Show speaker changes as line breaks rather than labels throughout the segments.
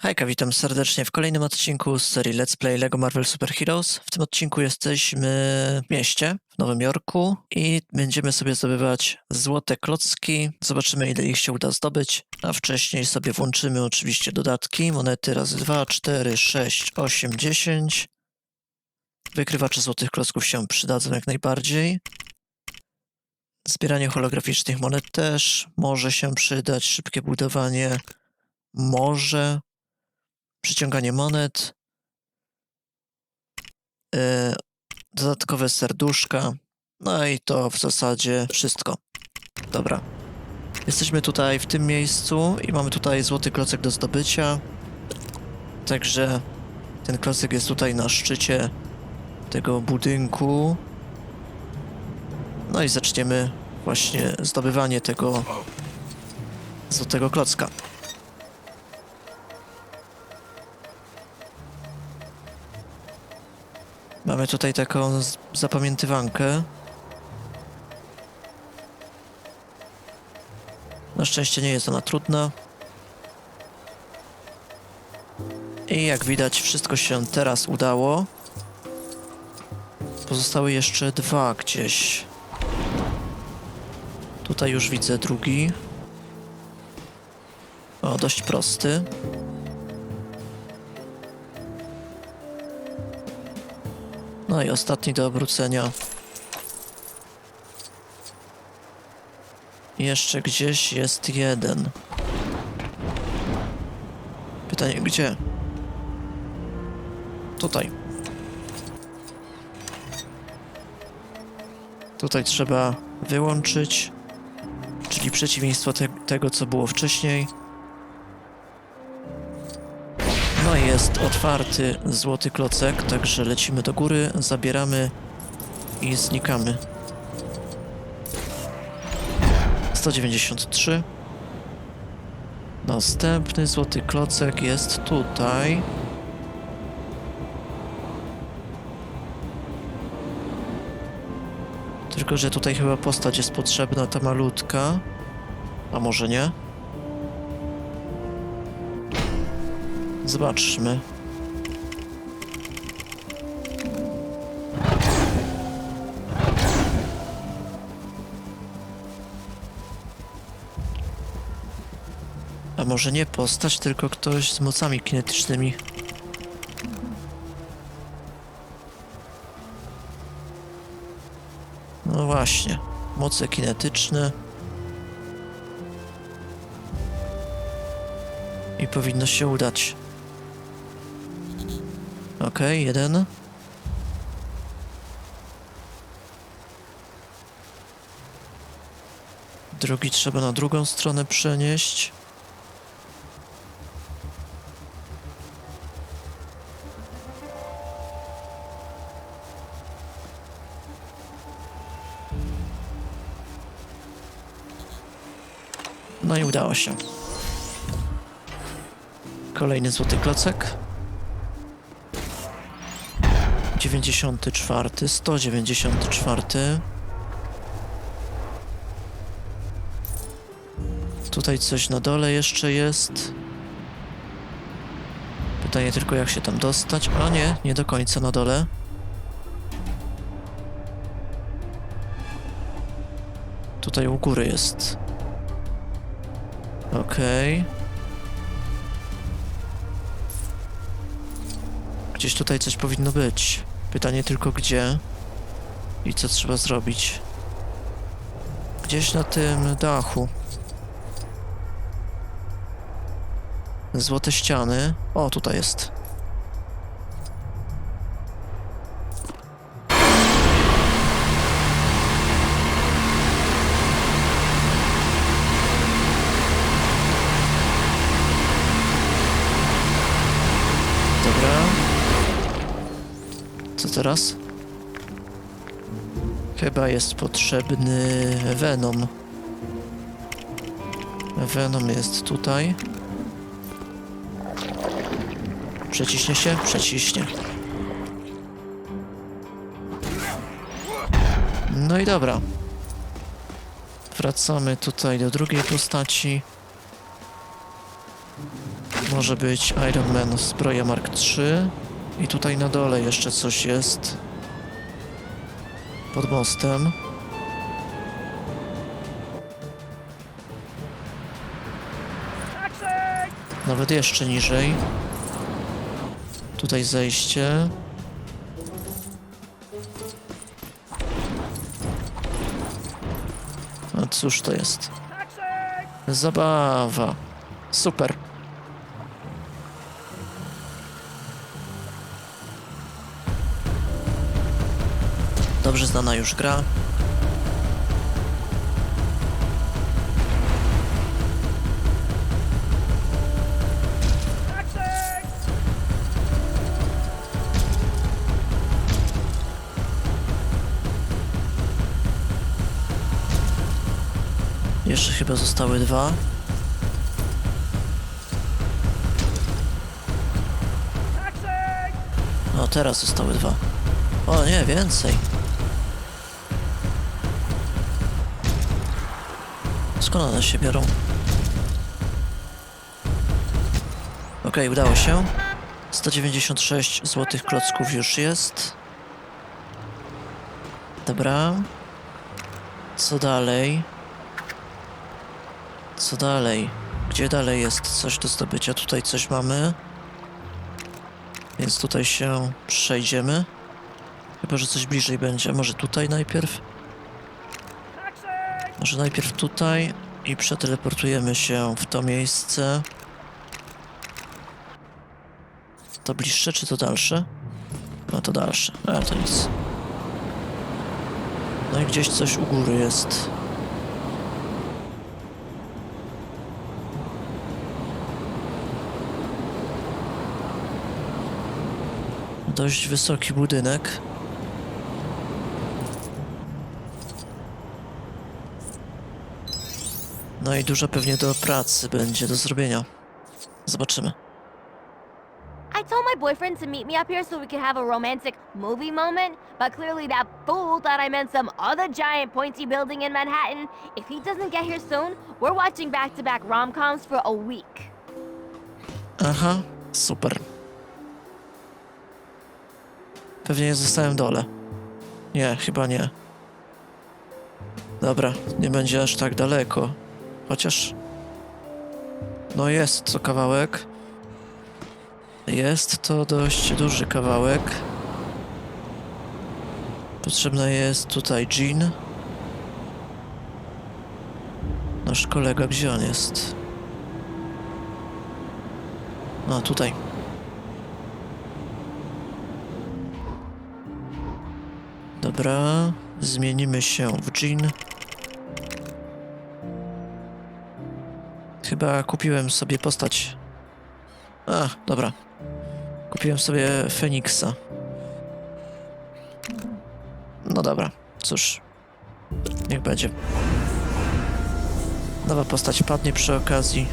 Hejka, witam serdecznie w kolejnym odcinku z serii Let's Play LEGO Marvel Super Heroes. W tym odcinku jesteśmy w mieście, w Nowym Jorku i będziemy sobie zdobywać złote klocki. Zobaczymy ile ich się uda zdobyć, a wcześniej sobie włączymy oczywiście dodatki. Monety razy 2, 4, 6, 8, 10. Wykrywacze złotych klocków się przydadzą jak najbardziej. Zbieranie holograficznych monet też może się przydać. Szybkie budowanie może przyciąganie monet, e, dodatkowe serduszka, no i to w zasadzie wszystko. Dobra. Jesteśmy tutaj w tym miejscu i mamy tutaj złoty klocek do zdobycia. Także ten klocek jest tutaj na szczycie tego budynku. No i zaczniemy właśnie zdobywanie tego złotego klocka. Mamy tutaj taką zapamiętywankę. Na szczęście nie jest ona trudna. I jak widać, wszystko się teraz udało. Pozostały jeszcze dwa gdzieś. Tutaj już widzę drugi. O, dość prosty. No i ostatni do obrócenia. Jeszcze gdzieś jest jeden. Pytanie gdzie? Tutaj. Tutaj trzeba wyłączyć, czyli przeciwieństwo te tego, co było wcześniej. Jest otwarty złoty klocek, także lecimy do góry, zabieramy i znikamy. 193. Następny złoty klocek jest tutaj. Tylko, że tutaj chyba postać jest potrzebna, ta malutka. A może nie? Zobaczmy. A może nie postać, tylko ktoś z mocami kinetycznymi. No właśnie, moce kinetyczne. I powinno się udać. Okej, jeden. Drugi trzeba na drugą stronę przenieść. No i udało się. Kolejny złoty klocek. 94, 194. Tutaj coś na dole jeszcze jest. Pytanie tylko jak się tam dostać. A nie, nie do końca na dole. Tutaj u góry jest. Okej. Gdzieś tutaj coś powinno być. Pytanie tylko gdzie i co trzeba zrobić. Gdzieś na tym dachu. Złote ściany. O, tutaj jest. Teraz? Chyba jest potrzebny Venom. Venom jest tutaj. Przeciśnie się? Przeciśnie. No i dobra. Wracamy tutaj do drugiej postaci. może być Iron Man zbroja Mark III. I tutaj na dole jeszcze coś jest. Pod mostem. Nawet jeszcze niżej. Tutaj zejście. A cóż to jest? Zabawa. Super. Dobrze znana już gra. Jeszcze chyba zostały dwa. No teraz zostały dwa. O nie, więcej. Skąd one się biorą? Okej, udało się. 196 złotych klocków już jest. Dobra. Co dalej? Co dalej? Gdzie dalej jest coś do zdobycia? Tutaj coś mamy. Więc tutaj się przejdziemy. Chyba, że coś bliżej będzie. Może tutaj najpierw? Może najpierw tutaj i przeteleportujemy się w to miejsce. To bliższe czy to dalsze? No to dalsze. A to nic. No i gdzieś coś u góry jest. Dość wysoki budynek. No i dużo pewnie do pracy będzie do zrobienia. Zobaczymy.
I told my boyfriend to meet me up here so we could have a romantic movie moment, but clearly that fool thought I meant some other giant pointy building in Manhattan. If he doesn't get here soon, we're watching back to back rom coms for a week.
Aha, super. Pewnie jest na samym dole. Nie, chyba nie. Dobra, nie będzie aż tak daleko. Chociaż... No jest to kawałek. Jest to dość duży kawałek. Potrzebna jest tutaj Jean. Nasz kolega, gdzie on jest? No, tutaj. Dobra, zmienimy się w Jean. Chyba kupiłem sobie postać. A, dobra. Kupiłem sobie Feniksa. No dobra, cóż. Niech będzie. Nowa postać padnie przy okazji.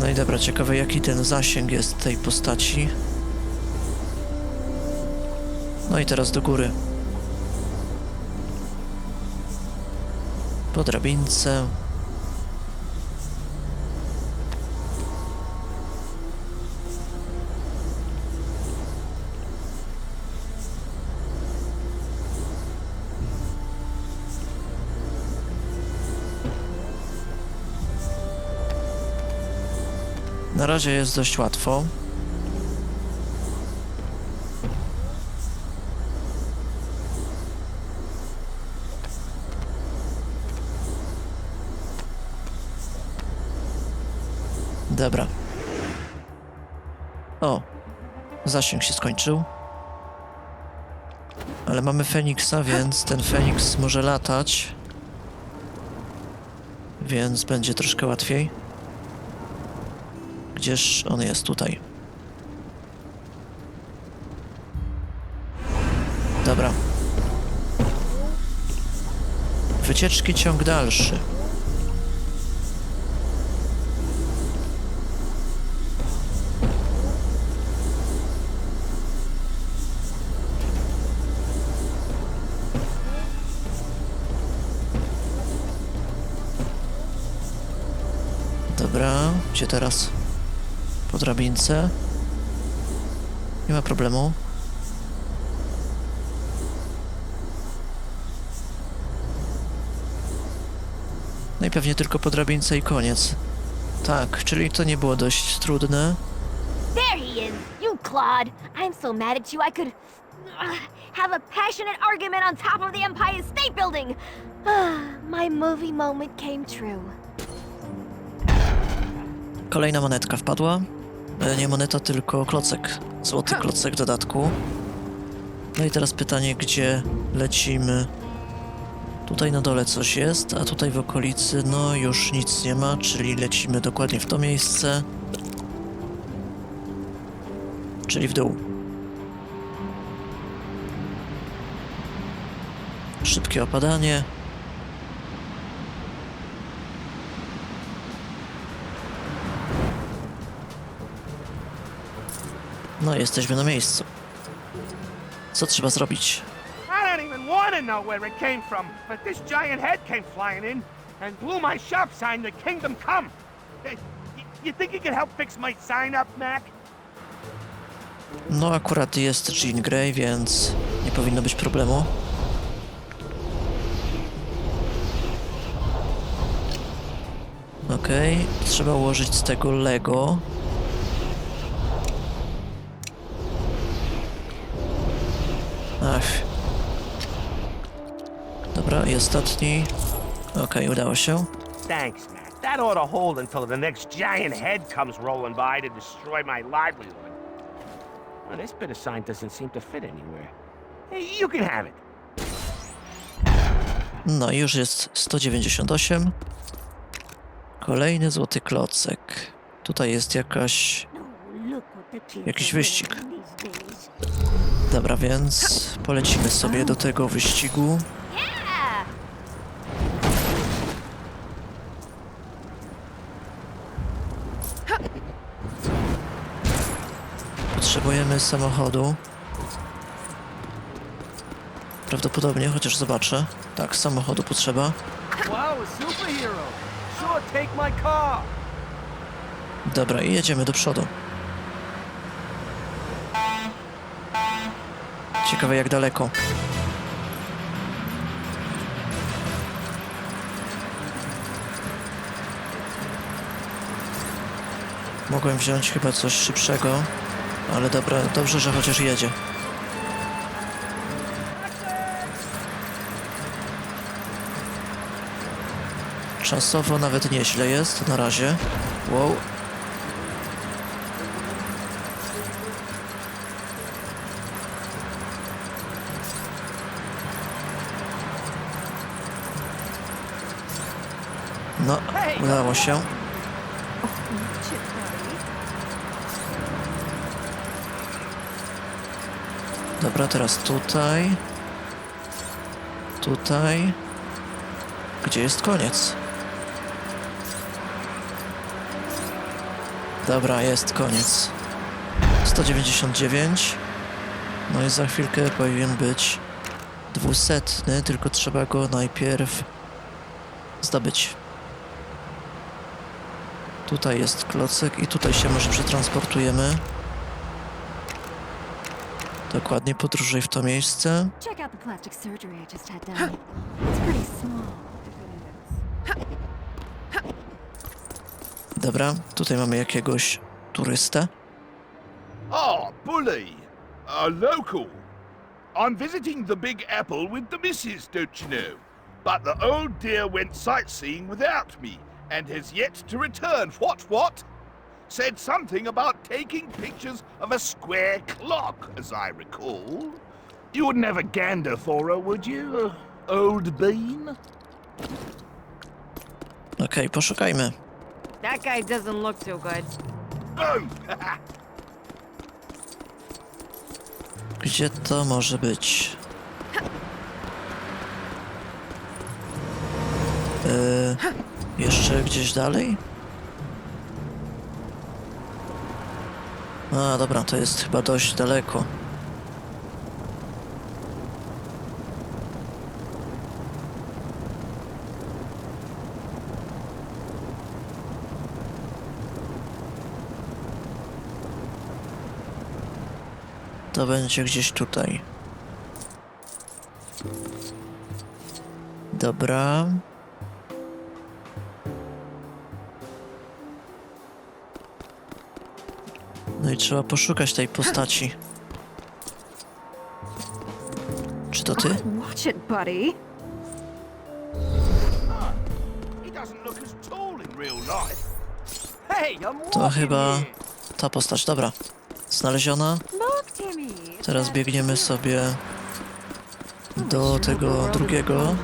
No i dobra, ciekawe jaki ten zasięg jest tej postaci. No i teraz do góry. Po drabince. Na razie jest dość łatwo. O, zasięg się skończył. Ale mamy Feniksa, więc ten Feniks może latać. Więc będzie troszkę łatwiej. Gdzież on jest tutaj? Dobra. Wycieczki ciąg dalszy. Gdzie teraz? Po drabince. Nie ma problemu. No i pewnie tylko po drabince i koniec. Tak, czyli to nie było dość trudne.
There he is! You Claude! I'm so mad at you I could uh, have a passionate argument on top of the Empire State Building! My movie moment came true.
Kolejna monetka wpadła. E, Nie moneta, tylko klocek. Złoty klocek w dodatku. No i teraz pytanie, gdzie lecimy? Tutaj na dole coś jest, a tutaj w okolicy no już nic nie ma, czyli lecimy dokładnie w to miejsce. Czyli w dół. Szybkie opadanie. No, jesteśmy na miejscu. Co trzeba zrobić?
I don't even want to know where it came from, but this giant head came flying in and blew my shop sign, The Kingdom Come. Eh, y- You think you can help fix my sign up, Mac?
No, akurat jest Jean Grey, więc nie powinno być problemu. Okej, trzeba ułożyć z tego Lego. Ostatni. Okej, udało się.
Thanks, Mac. That ought to hold until the next giant head comes rolling by to destroy my livelihood. Well, this bit of sign doesn't seem to fit anywhere. You can have it.
No już jest 198. Kolejny złoty klocek. Tutaj jest jakaś... Jakiś wyścig. Dobra, więc polecimy sobie do tego wyścigu. Potrzebujemy samochodu. Prawdopodobnie, chociaż zobaczę. Tak, samochodu potrzeba. Dobra, i jedziemy do przodu. Ciekawe jak daleko. Mogłem wziąć chyba coś szybszego, ale dobra, dobrze, że chociaż jedzie. Czasowo nawet nieźle jest na razie. Wow, No, udało się. Dobra, teraz tutaj. Tutaj. Gdzie jest koniec? Dobra, jest koniec. 199. No i za chwilkę powinien być dwusetny, tylko trzeba go najpierw zdobyć. Tutaj jest klocek i tutaj się może przetransportujemy. Dokładnie podróżuj w to miejsce.
Check out the plastic surgery I just had done. It's pretty small.
Dobra, tutaj mamy jakiegoś turystę.
Ah, Bully. A local. I'm visiting the Big Apple with the missus, don't you know? But the old dear went sightseeing without me and has yet to return. What, what? Said something about taking pictures of a square clock, as I recall. You wouldn't have a gander for her, would you, uh, old bean?
Okej, poszukajmy.
That guy doesn't look too good.
Oh,
Gdzie to może być? Yy, jeszcze gdzieś dalej? A, dobra, to jest chyba dość daleko. To będzie gdzieś tutaj. Dobra. I trzeba poszukać tej postaci. Czy to ty?
Watch it, buddy.
To chyba ta postać. Dobra. Znaleziona. Teraz biegniemy sobie do tego drugiego,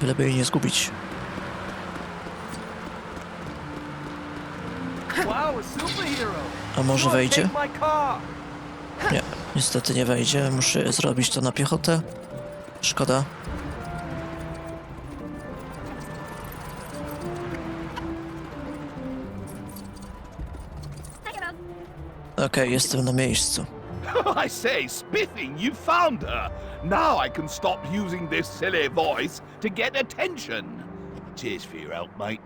byleby jej nie zgubić.
A
może wejdzie? Nie, niestety nie wejdzie. Muszę zrobić to na piechotę. Szkoda. Okej, jestem na miejscu.
I say, Spiffing, you found her. Now I can stop using this silly voice to get attention. Cheers for your help, mate.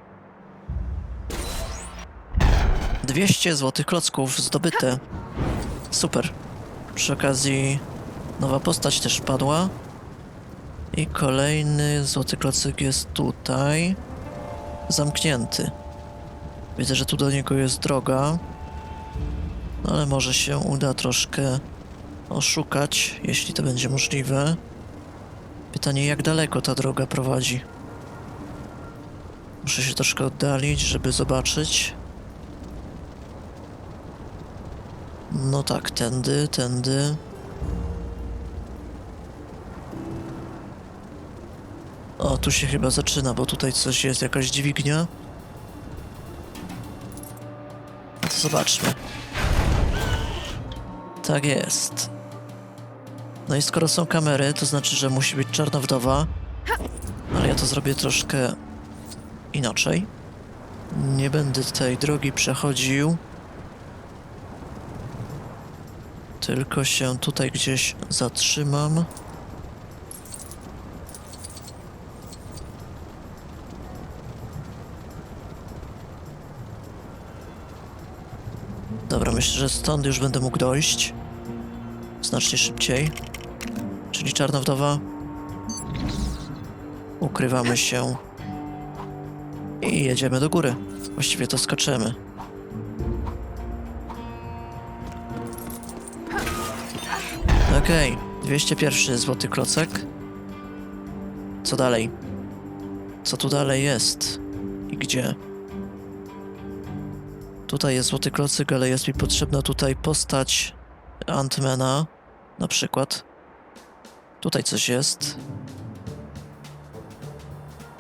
200 złotych klocków zdobyte. Super. Przy okazji nowa postać też padła. I kolejny złoty klocek jest tutaj. Zamknięty. Widzę, że tu do niego jest droga. No ale może się uda troszkę oszukać, jeśli to będzie możliwe. Pytanie, jak daleko ta droga prowadzi? Muszę się troszkę oddalić, żeby zobaczyć. No tak, tędy, tędy. O, tu się chyba zaczyna, bo tutaj coś jest, jakaś dźwignia. Zobaczmy. Tak jest. No i skoro są kamery, to znaczy, że musi być czarna wdowa. Ale ja to zrobię troszkę inaczej. Nie będę tej drogi przechodził. Tylko się tutaj gdzieś zatrzymam. Dobra, myślę, że stąd już będę mógł dojść. Znacznie szybciej. Czyli czarna wdowa. Ukrywamy się. I jedziemy do góry. Właściwie to skaczemy. Okej, 201 złoty klocek. Co dalej? Co tu dalej jest? I gdzie? Tutaj jest złoty klocek, ale jest mi potrzebna tutaj postać Antmana, na przykład. Tutaj coś jest.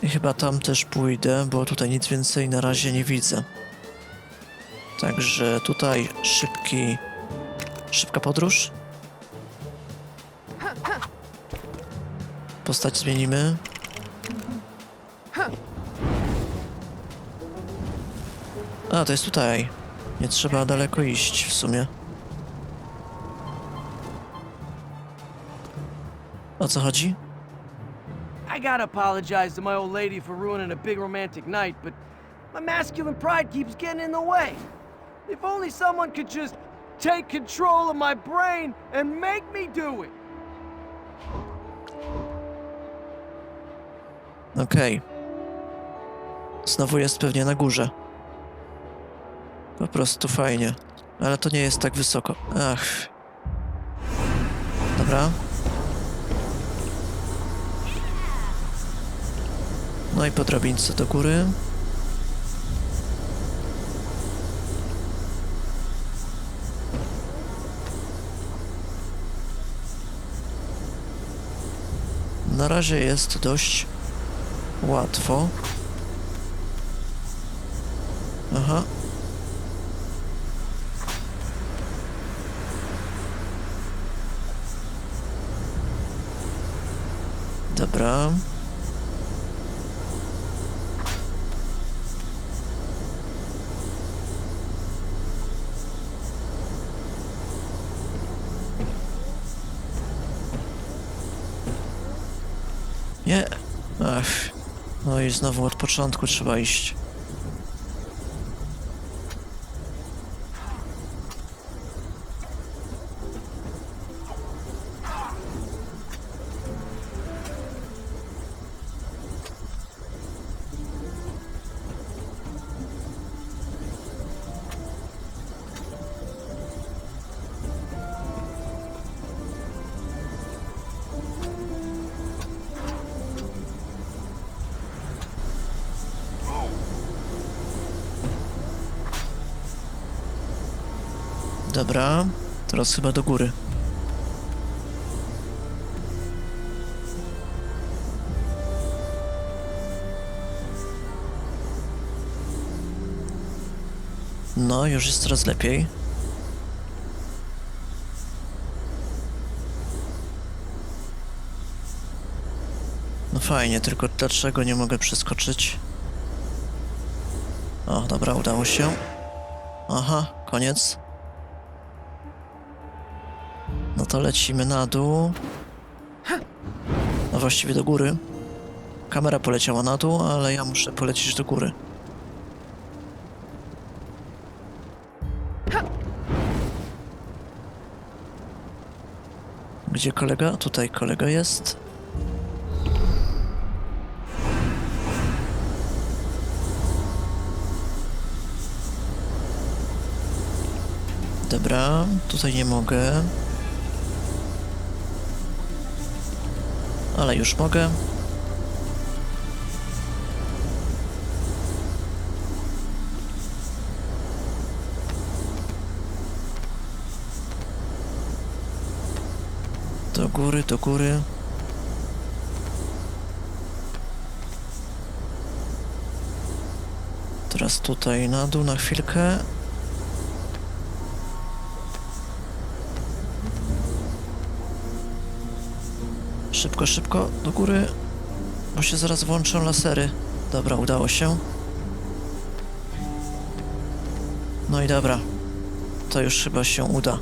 I chyba tam też pójdę, bo tutaj nic więcej na razie nie widzę. Także tutaj szybki... Szybka podróż. Postać zmienimy. A, to jest tutaj. Nie trzeba daleko iść w sumie. O co chodzi?
I gotta apologize to my old lady for ruining a big romantic night, but my masculine pride keeps getting in the way. If only someone could just take control of my brain and make me do it.
Okej. Znowu jest pewnie na górze. Po prostu fajnie. Ale to nie jest tak wysoko. Ach. Dobra. No i po drabince do góry. Na razie jest dość łatwo. Aha. Dobra. I znowu od początku trzeba iść. Dobra, teraz chyba do góry. No, już jest coraz lepiej. No fajnie, tylko dlaczego nie mogę przeskoczyć? O, dobra, udało się. Aha, koniec. To lecimy na dół. No właściwie do góry. Kamera poleciała na dół, ale ja muszę polecieć do góry. Gdzie kolega? Tutaj kolega jest. Dobra, tutaj nie mogę. Ale już mogę. Do góry, do góry. Teraz tutaj na dół na chwilkę. Szybko, szybko, do góry, bo się zaraz włączą lasery. Dobra, udało się. No i dobra, to już chyba się uda.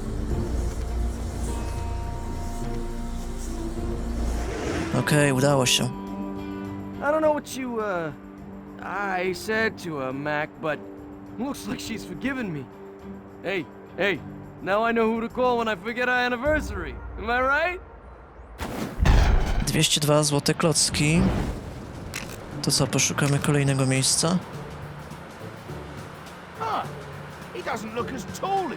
Okej, udało się.
I don't know what you, uh, I said to her, Mac, but looks like she's forgiven me. Hey, hey, now I know who to call when I forget our anniversary. Am I right?
202 złote klocki. To co, poszukamy kolejnego miejsca?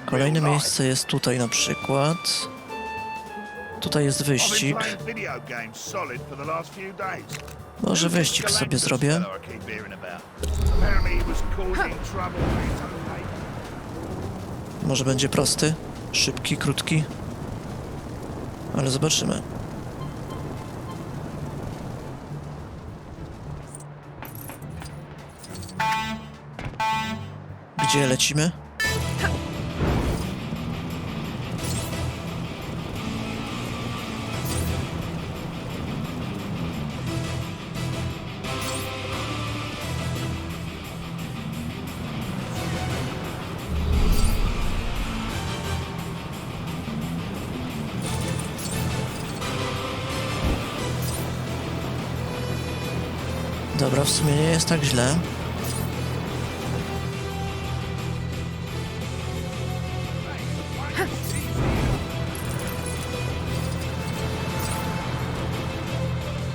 Kolejne miejsce jest tutaj na przykład. Tutaj jest wyścig. Może wyścig sobie zrobię. Może będzie prosty, szybki, krótki. Ale zobaczymy. Gdzie lecimy? Dobra, w sumie nie jest tak źle.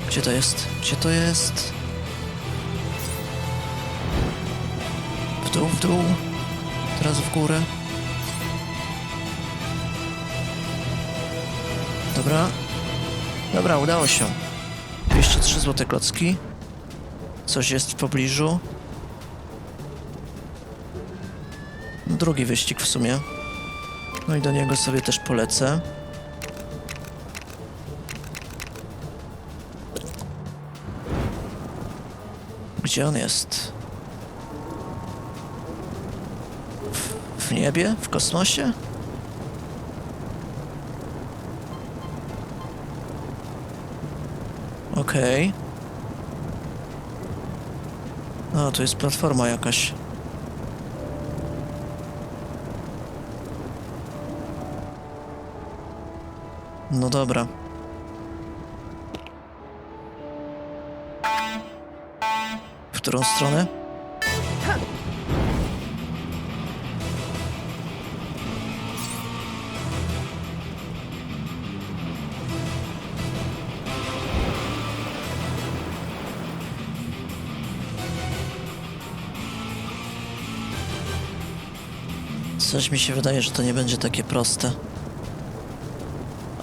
Gdzie to jest? Gdzie to jest? W dół, w dół. Teraz w górę. Dobra. Dobra, udało się. 203 złote klocki. Coś jest w pobliżu. Drugi wyścig w sumie. No i do niego sobie też polecę. Gdzie on jest? W, w niebie? W kosmosie? Okej. O, tu jest platforma jakaś. No dobra. Którą stronę? Coś mi się wydaje, że to nie będzie takie proste.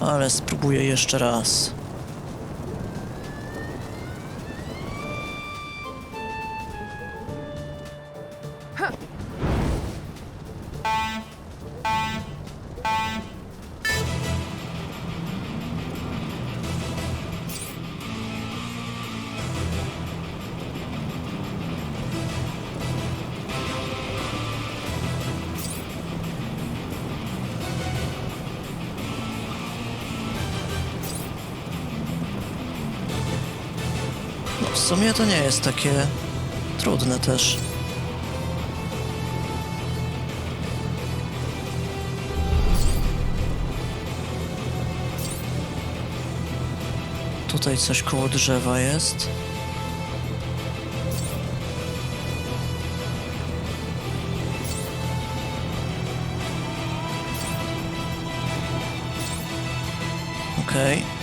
Ale spróbuję jeszcze raz. Sumie to nie jest takie trudne też. Tutaj coś koło drzewa jest. Okej.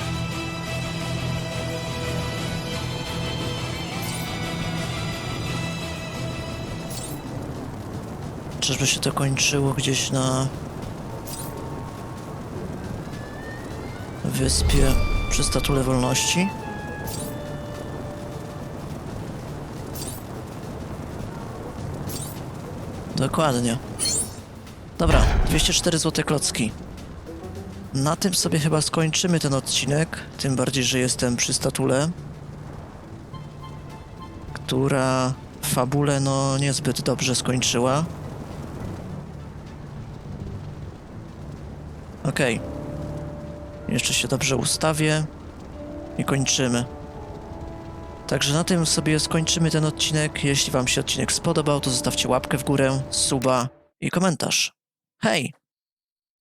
Czyżby się to kończyło gdzieś na wyspie przy Statule Wolności? Dokładnie. Dobra, 204 złote klocki. Na tym sobie chyba skończymy ten odcinek, tym bardziej, że jestem przy statule, która fabule no niezbyt dobrze skończyła. Okej. Jeszcze się dobrze ustawię i kończymy. Także na tym sobie skończymy ten odcinek. Jeśli Wam się odcinek spodobał, to zostawcie łapkę w górę, suba i komentarz. Hej!